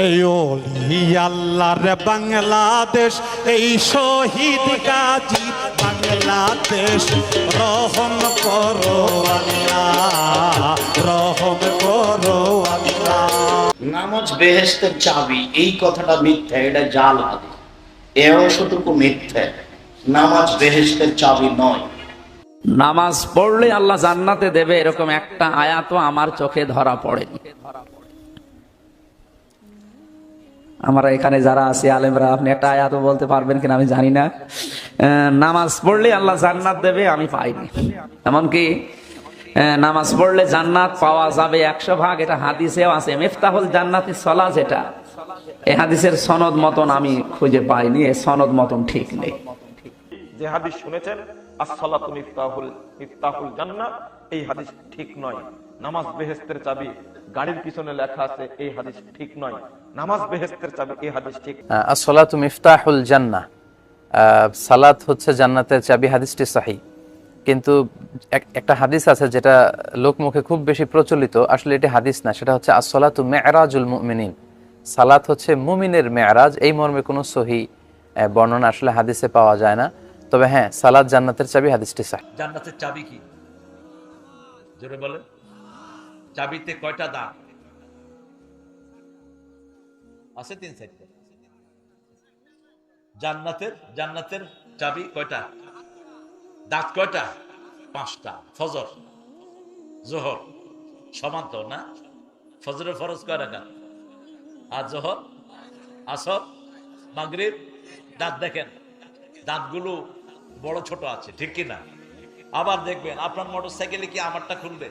এই ওলি আল্লাহর বাংলাদেশ এই শহীদ গাজী বাংলাদেশ রহম করো আল্লাহ রহম করো আল্লাহ। নামাজ বেহেস্তের চাবি এই কথাটা মিথ্যা এটা জাল হাদিস এ অংশটুকু মিথ্যা। নামাজ বেহেস্তের চাবি নয়। নামাজ পড়লে আল্লাহ জান্নাতে দেবে এরকম একটা আয়াতও আমার চোখে ধরা পড়েনি। আমরা এখানে যারা আছি, আলেমরা, আপনি একটা আয়াতও বলতে পারবেন কিনা আমি জানি না। নামাজ পড়লে আল্লাহ জান্নাত দেবে, আমি পাইনি। এমনকি নামাজ পড়লে জান্নাত পাওয়া যাবে একশো ভাগ, এটা হাদিসেও আছে। মেফতাহুল জান্নাতি সলা যেটা এই হাদিসের সনদ মতন আমি খুঁজে পাইনি এই সনদ মতন ঠিক নেই। যে হাদিস শুনেছেন, আসসালাতু মিফতাহুল মিফতাহুল জান্নাহ এই হাদিস ঠিক নয়। নামাজ বেহেস্তের চাবি গাড়ির পিছনে লেখা আছে এই হাদিস ঠিক নয়। নামাজ বেহেস্তের চাবি এই হাদিস ঠিক আসলাতু মিফতাহুল জান্নাহ। সালাত হচ্ছে জান্নাতের চাবি হাদিসটি সাহি। কিন্তু একটা হাদিস আছে যেটা লোকমুখে খুব বেশি প্রচলিত আসলে এটি হাদিস না সেটা হচ্ছে আসলাতু মেয়রাজুল মুমিনিন। সালাত হচ্ছে মুমিনের মেয়রাজ এই মর্মে কোনো সহি আহ, বর্ণনা আসলে হাদিসে পাওয়া যায় না। তবে হ্যাঁ সালাত জান্নাতের চাবি হাদিসটি সাহি। জান্নাতের চাবি কি? জোরে বলেন। চাবিতে কয়টা দাগ? আছে তিন চারটে। জান্নাতের জান্নাতের চাবি কয়টা? দাঁত কয়টা? পাঁচটা। ফজর, জোহর সমান তো না? ফজরের ফরজ কয় রাখা আর জোহর, আসর, মাগরিব? দাঁত দেখেন দাঁতগুলো বড় ছোট আছে, ঠিক কি না আবার দেখবেন, আপনার মোটর সাইকেলে কি আমারটা খুলবে?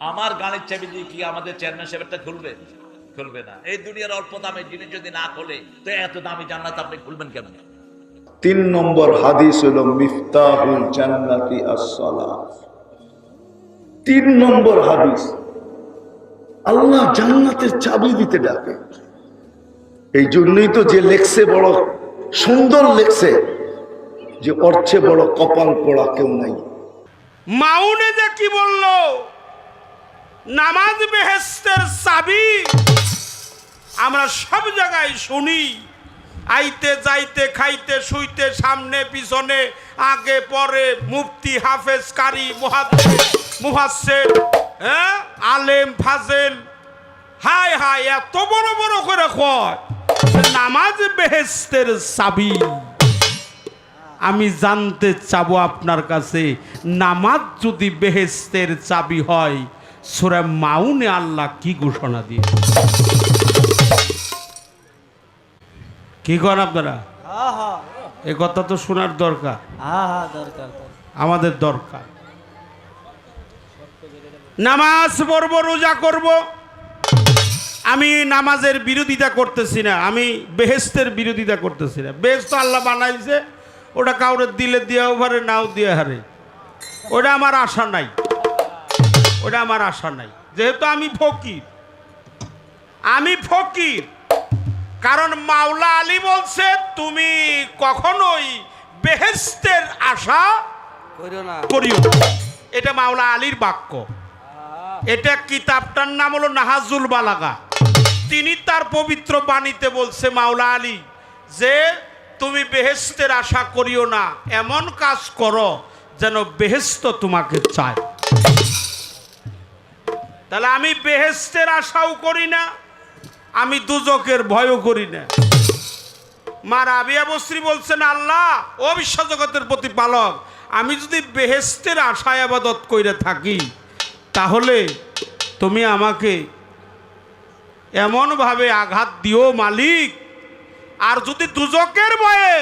আমার গানের চাবি দিয়ে কি আমাদের চেয়ারম্যান সাহেবেরটা খুলবে? খুলবে না। এই দুনিয়ার অল্প দামে জিনিস যদি না খোলে তো এত দামি জান্নাত আপনি খুলবেন কেমন তিন নম্বর হাদিস হলো মিফতাহুল জান্নাতি আসসালাহ। তিন নম্বর হাদিস আল্লাহ জান্নাতের চাবি দিতে ডাকে। এই জন্যই তো যে লেখছে বড় সুন্দর লেখছে যে অর্থে বড় কপাল পড়া কেউ নাই। মাউনে যে কি বলল? নামাজ বেহেস্তের চাবি আমরা সব জায়গায় শুনি। আইতে, যাইতে, খাইতে, শুইতে, সামনে, পিছনে, আগে, পরে, মুফতি, হাফেজ, কারি মুহাসের হ্যাঁ? আলেম, ফাজেল। হাই হাই এত বড় বড় করে কয় নামাজ বেহেস্তের চাবি। আমি জানতে চাবো আপনার কাছে, নামাজ যদি বেহেস্তের চাবি হয় সুরা মাউনে আল্লাহ কি ঘোষণা দিয়ে? কি করেন আপনারা? এ কথা তো শোনার দরকার। আমাদের দরকার। নামাজ পড়ব, রোজা করব। আমি নামাজের বিরোধিতা করতেছি না, আমি বেহেস্তের বিরোধিতা করতেছি না। বেহেস্ত আল্লাহ বানাইছে, ওটা কাউরে দিলে দিয়েও পারে, নাও দিয়ে হারে ওটা আমার আশা নাই। ওটা আমার আশা নাই। যেহেতু আমি ফকির। আমি ফকির। কারণ মাওলা আলী বলছে তুমি কখনোই বেহেস্তের আশা করিও না। এটা মাওলা আলীর বাক্য। এটা কিতাবটার নাম হলো নাহাজুল বালাগা। তিনি তার পবিত্র বাণীতে বলছে মাওলা আলী যে তুমি বেহেস্তের আশা করিও না এমন কাজ করো যেন বেহেস্ত তোমাকে চায়। তাহলে আমি বেহেস্তের আশাও করি না, আমি দুজকের ভয়ও করি না। মা রাবিয়া বস্রী বলছেন, আল্লাহ, ও বিশ্বজগতের প্রতিপালক, আমি যদি বেহেস্তের আশায় আবাদত কইরে থাকি, তাহলে তুমি আমাকে এমনভাবে আঘাত দিও মালিক, আর যদি দুজকের ভয়ে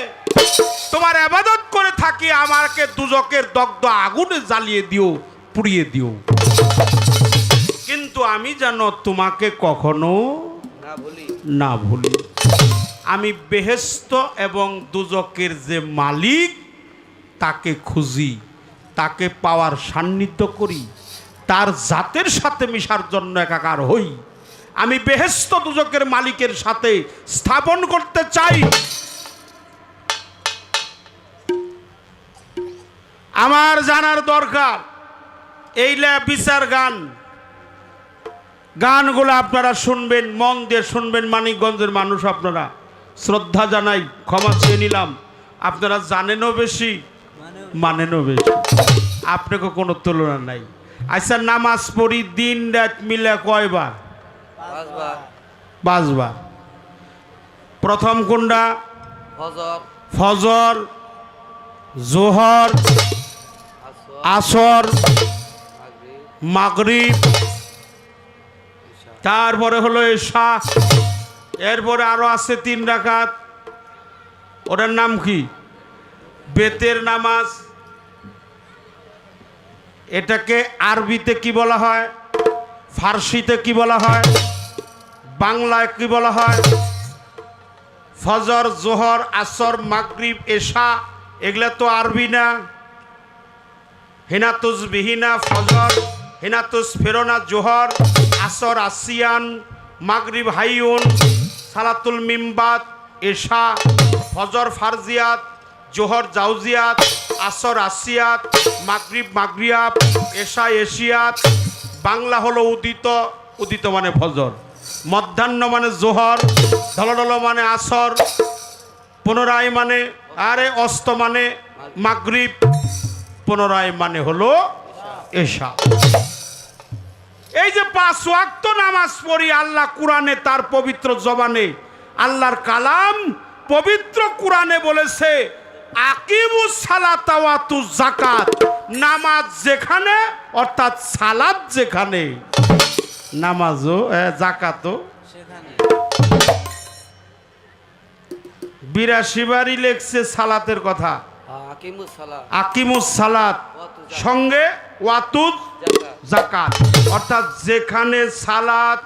তোমার আবাদত করে থাকি, আমাকে দুজকের দগ্ধ আগুনে জ্বালিয়ে দিও, পুড়িয়ে দিও। কিন্তু আমি যেন তোমাকে কখনো না ভুলি। আমি বেহেস্ত এবং দুজকের যে মালিক তাকে খুঁজি তাকে পাওয়ার সান্নিধ্য করি তার জাতের সাথে মিশার জন্য একাকার হই। আমি বেহেস্ত দুজকের মালিকের সাথে স্থাপন করতে চাই। আমার জানার দরকার এইলা বিচার গান। গানগুলো আপনারা শুনবেন মন দিয়ে শুনবেন মানিকগঞ্জের মানুষ আপনারা। শ্রদ্ধা জানাই ক্ষমা চেয়ে নিলাম। আপনারা জানেনও বেশি মানেনও বেশি। আপনাকে কোনো তুলনা নাই। আচ্ছা নামাজ পড়ি দিন রাত মিলে কয়বার? পাঁচবার। প্রথম কোনটা? ফজর। জোহর আসর। মাগরিব তারপরে হলো এশা। এরপরে আরও আছে তিন রাকাত। ওটার নাম কি? বেতের নামাজ। এটাকে আরবিতে কি বলা হয়? ফার্সিতে কি বলা হয়? বাংলায় কি বলা হয়? ফজর, জোহর, আসর, মাগরিব, এশা, এগুলা তো আরবি না। হেনাতুস বিহিনা ফজর হেনাতুস ফেরোনা জোহর আসর আসিয়ান, মাগরিব হাইউন, সালাতুল মিমবাত, এশা, ফজর ফারজিয়াত, জোহর জাউজিয়াত, আসর আসিয়াত, মাগরিব মাগরিয়াব, এশা এশিয়াত, বাংলা হলো উদিত উদিত মানে ফজর। মধ্যাহ্ন মানে জোহর ঢলঢল মানে আসর, পুনরায় মানে আরে অস্ত মানে মাগরিব, পুনরায় মানে হলো এশা। এই যে পাঁচ ওয়াক্ত নামাজ পড়ি আল্লাহ কোরআনে তার পবিত্র জবানে আল্লাহর কালাম পবিত্র কোরআনে বলেছে আকিমুস সালাতাওয়াতু জাকাত নামাজ যেখানে অর্থাৎ সালাত যেখানে নামাজও এ, জাকাতও বিরাশি বারই লেখছে সালাতের কথা। আকিমুস সালাত। সঙ্গে ওয়াতুদ জাকাত অর্থাৎ যেখানে সালাত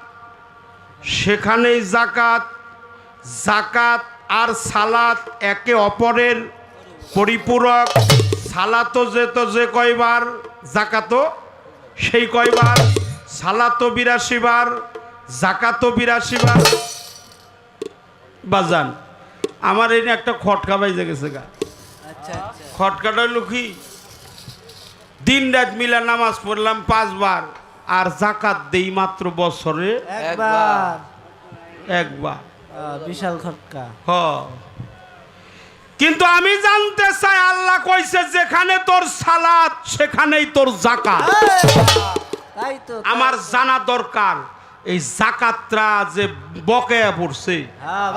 সেখানেই জাকাত জাকাত আর সালাত একে অপরের পরিপূরক। সালাতো যেত যে কয়বার জাকাতও সেই কয়বার। সালাতো বিরাশি বার জাকাতও বিরাশি বার। বাজান আমার এই একটা খটকা বাইজে গেছে গা। খটকাটা লুকি দিন রাত মিলা নামাজ পড়লাম পাঁচবার। আর জাকাত দেই মাত্র বছরে? একবার। একবার। বিশাল খটকা। হ। কিন্তু আমি জানতে চাই আল্লাহ কইছে যেখানে তোর সালাত সেখানেই তোর জাকাত। তাই তো আমার জানা দরকার এই জাকাতরা যে বকেয়া পড়ছে। হ্যাঁ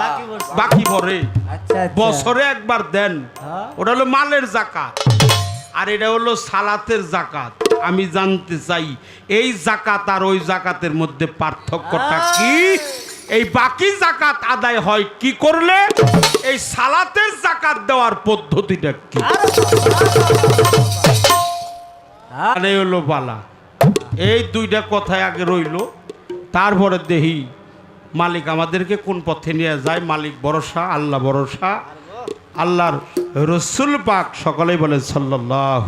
বাকি ভরে আচ্ছা আচ্ছা। বছরে একবার দেন। হ্যাঁ। ওটা হলো মালের জাকাত। আর এটা হলো সালাতের জাকাত। আমি জানতে চাই এই জাকাত আর ওই জাকাতের মধ্যে পার্থক্যটা কি? এই বাকি জাকাত আদায় হয় কি করলে? এই সালাতের জাকাত দেওয়ার পদ্ধতিটা কি? মানে হলো বালা। এই দুইটা কথায় আগে রইল। তারপরে দেহি মালিক আমাদেরকে কোন পথে নিয়ে যায়? মালিক ভরসা আল্লাহ ভরসা। আল্লাহর রসুল পাক সকলেই বলে সাল্লাহ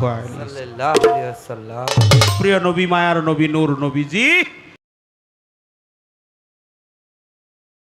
প্রিয় নবী মায়ার নবী নূর নবীজি